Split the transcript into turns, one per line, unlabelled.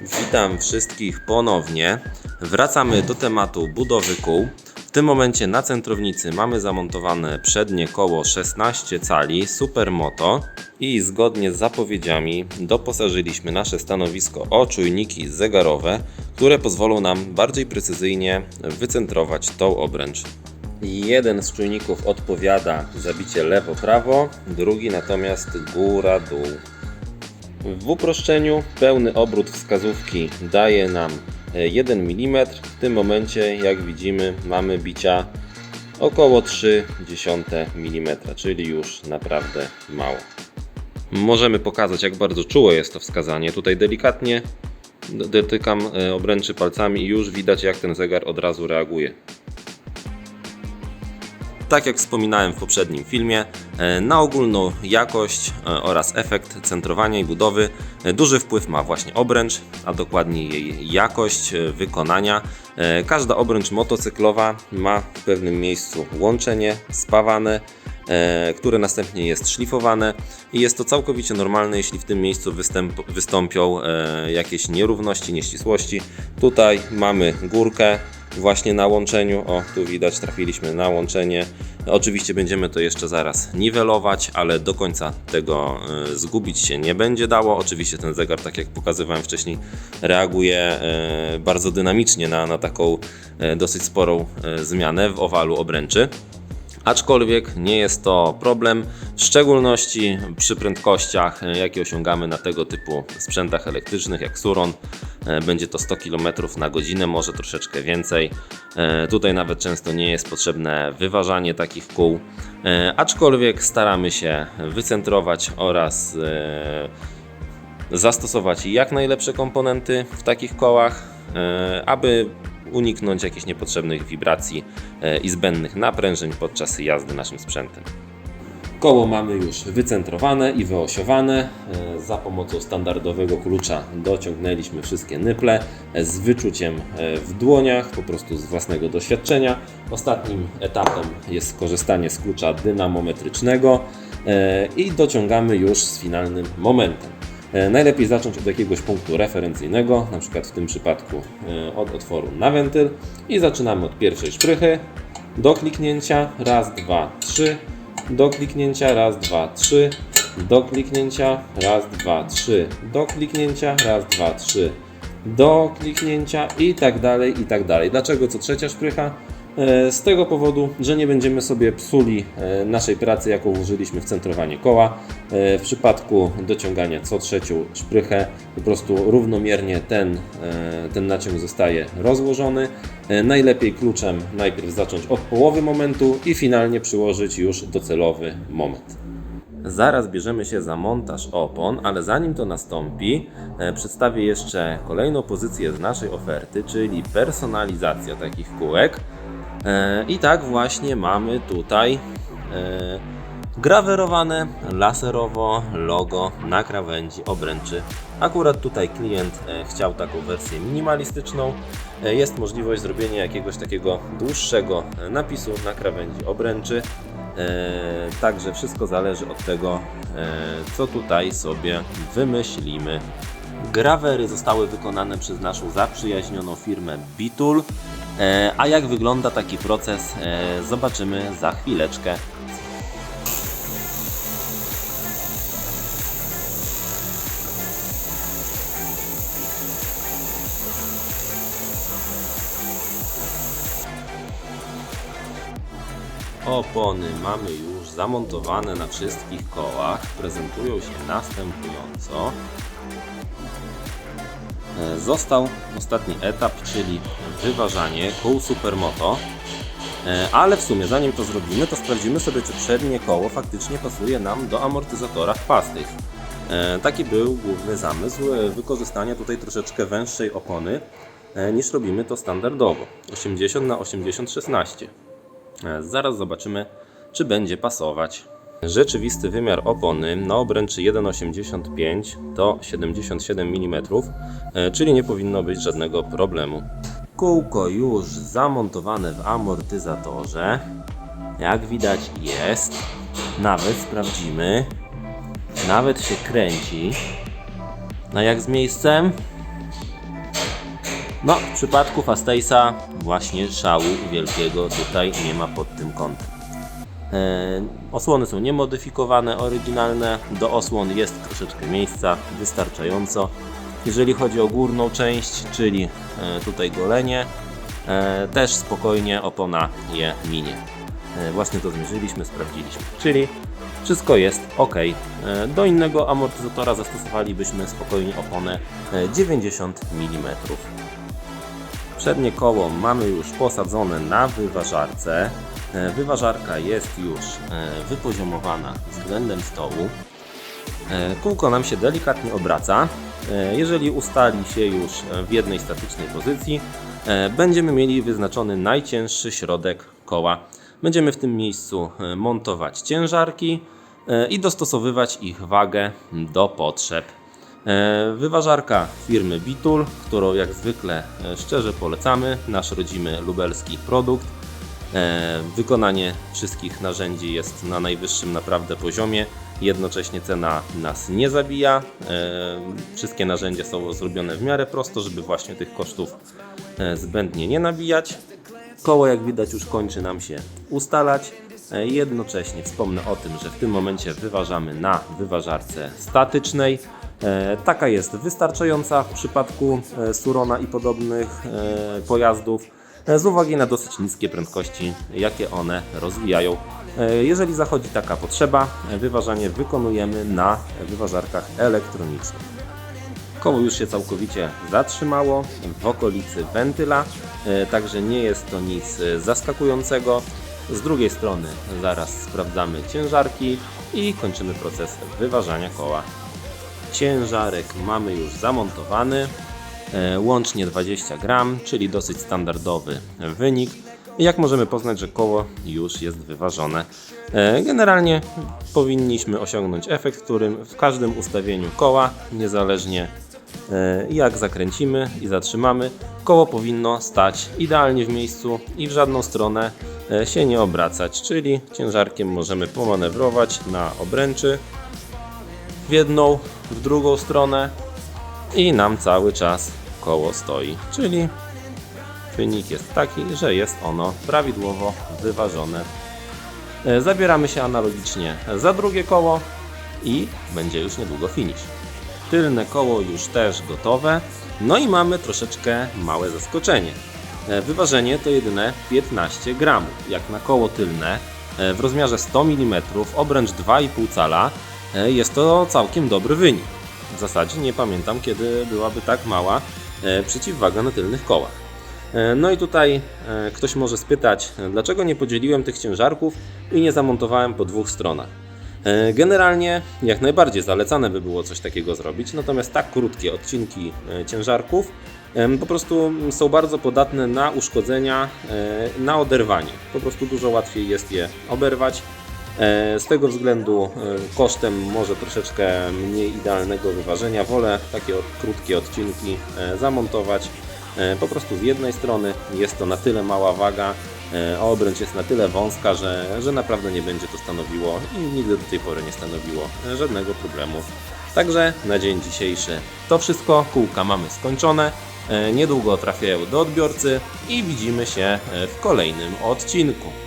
Witam wszystkich ponownie. Wracamy do tematu budowy kół. W tym momencie na centrownicy mamy zamontowane przednie koło 16 cali Supermoto i zgodnie z zapowiedziami doposażyliśmy nasze stanowisko o czujniki zegarowe, które pozwolą nam bardziej precyzyjnie wycentrować tą obręcz. Jeden z czujników odpowiada za bicie lewo-prawo, drugi natomiast góra-dół. W uproszczeniu pełny obrót wskazówki daje nam e, 1 mm. W tym momencie, jak widzimy, mamy bicia około 0,3 mm, czyli już naprawdę mało. Możemy pokazać, jak bardzo czułe jest to wskazanie. Tutaj delikatnie dotykam e, obręczy palcami i już widać, jak ten zegar od razu reaguje. Tak jak wspominałem w poprzednim filmie, e, na ogólną jakość e, oraz efekt centrowania i budowy e, duży wpływ ma właśnie obręcz, a dokładnie jej jakość e, wykonania. E, Każda obręcz motocyklowa ma w pewnym miejscu łączenie spawane, e, które następnie jest szlifowane i jest to całkowicie normalne, jeśli w tym miejscu występ, wystąpią e, jakieś nierówności, nieścisłości. Tutaj mamy górkę, właśnie na łączeniu. O, tu widać, trafiliśmy na łączenie. Oczywiście będziemy to jeszcze zaraz niwelować, ale do końca tego e, zgubić się nie będzie dało. Oczywiście ten zegar, tak jak pokazywałem wcześniej, reaguje e, bardzo dynamicznie na, na taką e, dosyć sporą e, zmianę w owalu obręczy. Aczkolwiek nie jest to problem, w szczególności przy prędkościach, jakie osiągamy na tego typu sprzętach elektrycznych jak Suron. E, Będzie to 100 km na godzinę, może troszeczkę więcej. E, Tutaj nawet często nie jest potrzebne wyważanie takich kół, E, aczkolwiek staramy się wycentrować oraz zastosować jak najlepsze komponenty w takich kołach, aby uniknąć jakichś niepotrzebnych wibracji e, i zbędnych naprężeń podczas jazdy naszym sprzętem. Koło mamy już wycentrowane i wyosiowane. E, Za pomocą standardowego klucza dociągnęliśmy wszystkie nyple e, z wyczuciem w dłoniach, po prostu z własnego doświadczenia. Ostatnim etapem jest skorzystanie z klucza dynamometrycznego i dociągamy już z finalnym momentem. E, Najlepiej zacząć od jakiegoś punktu referencyjnego, na przykład w tym przypadku e, od otworu na wentyl. I zaczynamy od pierwszej szprychy. Do kliknięcia, raz, dwa, trzy, do kliknięcia, raz, dwa, trzy, do kliknięcia, raz, dwa, trzy, do kliknięcia, raz, dwa, trzy, do kliknięcia i tak dalej, i tak dalej. Dlaczego co trzecia szprycha? E, Z tego powodu, że nie będziemy sobie psuli e, naszej pracy, jaką włożyliśmy w centrowanie koła. E, W przypadku dociągania co trzecią szprychę, po prostu równomiernie ten, ten naciąg zostaje rozłożony. Najlepiej kluczem najpierw zacząć od połowy momentu i finalnie przyłożyć już docelowy moment. Zaraz bierzemy się za montaż opon, ale zanim to nastąpi, przedstawię jeszcze kolejną pozycję z naszej oferty, czyli personalizacja takich kółek. E, I tak właśnie mamy tutaj e, grawerowane laserowo logo na krawędzi obręczy. Akurat tutaj klient e, chciał taką wersję minimalistyczną. Jest możliwość zrobienia jakiegoś takiego dłuższego napisu na krawędzi obręczy. Także wszystko zależy od tego, co tutaj sobie wymyślimy. Grawery zostały wykonane przez naszą zaprzyjaźnioną firmę Bitul. E, A jak wygląda taki proces, e, zobaczymy za chwileczkę. Opony mamy już zamontowane na wszystkich kołach. Prezentują się następująco. E, Został ostatni etap, czyli wyważanie kół Supermoto. E, Ale w sumie, zanim to zrobimy, to sprawdzimy sobie, czy przednie koło faktycznie pasuje nam do amortyzatora chwastych. E, Taki był główny zamysł wykorzystania tutaj troszeczkę węższej opony niż robimy to standardowo 80 na 80 16. E, Zaraz zobaczymy, czy będzie pasować. Rzeczywisty wymiar opony na obręczy 1,85 to 77 mm, e, czyli nie powinno być żadnego problemu. Kółko już zamontowane w amortyzatorze. Jak widać jest. Nawet sprawdzimy. Nawet się kręci. A jak z miejscem? No, w przypadku Fastace'a właśnie szału wielkiego tutaj nie ma pod tym kątem. E, Osłony są niemodyfikowane, oryginalne. Do osłon jest troszeczkę miejsca, wystarczająco. Jeżeli chodzi o górną część, czyli e, tutaj golenie, e, też spokojnie opona je minie. Właśnie to zmierzyliśmy, sprawdziliśmy. Czyli wszystko jest ok. Do innego amortyzatora zastosowalibyśmy spokojnie oponę e, 90 mm. Przednie koło mamy już posadzone na wyważarce. E, Wyważarka jest już e, wypoziomowana względem stołu. E, Kółko nam się delikatnie obraca. Jeżeli ustali się już w jednej statycznej pozycji, będziemy mieli wyznaczony najcięższy środek koła. Będziemy w tym miejscu montować ciężarki i dostosowywać ich wagę do potrzeb. E, Wyważarka firmy Bitul, którą jak zwykle e, szczerze polecamy, nasz rodzimy lubelski produkt. E, Wykonanie wszystkich narzędzi jest na najwyższym naprawdę poziomie. Jednocześnie cena nas nie zabija. Wszystkie narzędzia są zrobione w miarę prosto, żeby właśnie tych kosztów zbędnie nie nabijać. Koło, jak widać, już kończy nam się ustalać. Jednocześnie wspomnę o tym, że w tym momencie wyważamy na wyważarce statycznej. E, Taka jest wystarczająca w przypadku e, Surona i podobnych e, pojazdów z uwagi na dosyć niskie prędkości, jakie one rozwijają. Jeżeli zachodzi taka potrzeba, wyważanie wykonujemy na wyważarkach elektronicznych. Koło już się całkowicie zatrzymało w okolicy wentyla, także nie jest to nic zaskakującego. Z drugiej strony zaraz sprawdzamy ciężarki i kończymy proces wyważania koła. Ciężarek mamy już zamontowany, e, łącznie 20 gram, czyli dosyć standardowy wynik. Jak możemy poznać, że koło już jest wyważone. E, Generalnie powinniśmy osiągnąć efekt, w którym w każdym ustawieniu koła, niezależnie e, jak zakręcimy i zatrzymamy, koło powinno stać idealnie w miejscu i w żadną stronę się nie obracać, czyli ciężarkiem możemy pomanewrować na obręczy w jedną, w drugą stronę i nam cały czas koło stoi, czyli wynik jest taki, że jest ono prawidłowo wyważone. E, Zabieramy się analogicznie za drugie koło i będzie już niedługo finish. Tylne koło już też gotowe, no i mamy troszeczkę małe zaskoczenie. E, Wyważenie to jedyne 15 gramów, jak na koło tylne e, w rozmiarze 100 mm, obręcz 2,5 cala jest to całkiem dobry wynik. W zasadzie nie pamiętam kiedy byłaby tak mała e, przeciwwaga na tylnych kołach. E, No i tutaj e, ktoś może spytać, e, dlaczego nie podzieliłem tych ciężarków i nie zamontowałem po dwóch stronach. E, Generalnie jak najbardziej zalecane by było coś takiego zrobić, natomiast tak krótkie odcinki e, ciężarków po prostu są bardzo podatne na uszkodzenia, e, na oderwanie. Po prostu dużo łatwiej jest je oberwać. E, Z tego względu e, kosztem może troszeczkę mniej idealnego wyważenia wolę takie krótkie odcinki e, zamontować po prostu z jednej strony. Jest to na tyle mała waga, a obręcz jest na tyle wąska, że, że naprawdę nie będzie to stanowiło i nigdy do tej pory nie stanowiło żadnego problemu. Także na dzień dzisiejszy to wszystko. Kółka mamy skończone. Niedługo trafiają do odbiorcy i widzimy się w kolejnym odcinku.